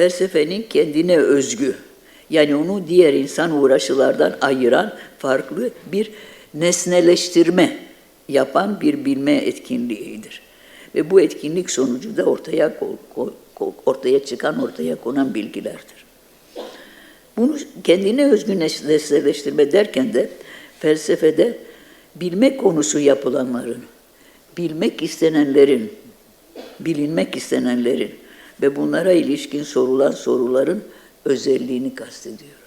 felsefenin kendine özgü, yani onu diğer insan uğraşılardan ayıran farklı bir nesneleştirme yapan bir bilme etkinliğidir. Ve bu etkinlik sonucu da ortaya ortaya çıkan, ortaya konan bilgilerdir. Bunu kendine özgü nesneleştirme derken de felsefede bilme konusu yapılanların, bilmek istenenlerin, bilinmek istenenlerin ve bunlara ilişkin sorulan soruların özelliğini kastediyorum.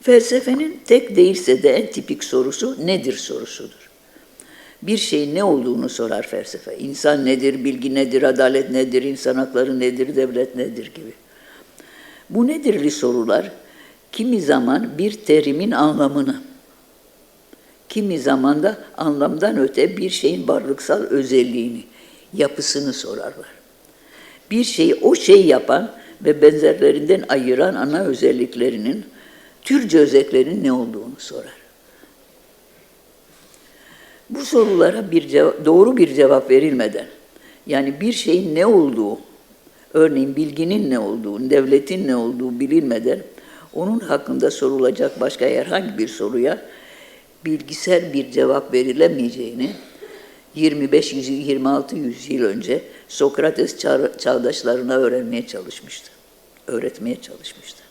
Felsefenin tek değilse de en tipik sorusu nedir sorusudur. Bir şeyin ne olduğunu sorar felsefe. İnsan nedir, bilgi nedir, adalet nedir, insan hakları nedir, devlet nedir gibi. Bu nedirli sorular kimi zaman bir terimin anlamını, kimi zaman da anlamdan öte bir şeyin varlıksal özelliğini, yapısını sorarlar. Bir şeyi o şey yapan ve benzerlerinden ayıran ana özelliklerinin, türce özelliklerinin ne olduğunu sorar. Bu sorulara bir ceva- doğru bir cevap verilmeden, yani bir şeyin ne olduğu, örneğin bilginin ne olduğu, devletin ne olduğu bilinmeden, onun hakkında sorulacak başka herhangi bir soruya bilgisel bir cevap verilemeyeceğini 25 yüzyıl, 26 yüzyıl önce Sokrates çağ- çağdaşlarına öğrenmeye çalışmıştı. Öğretmeye çalışmıştı.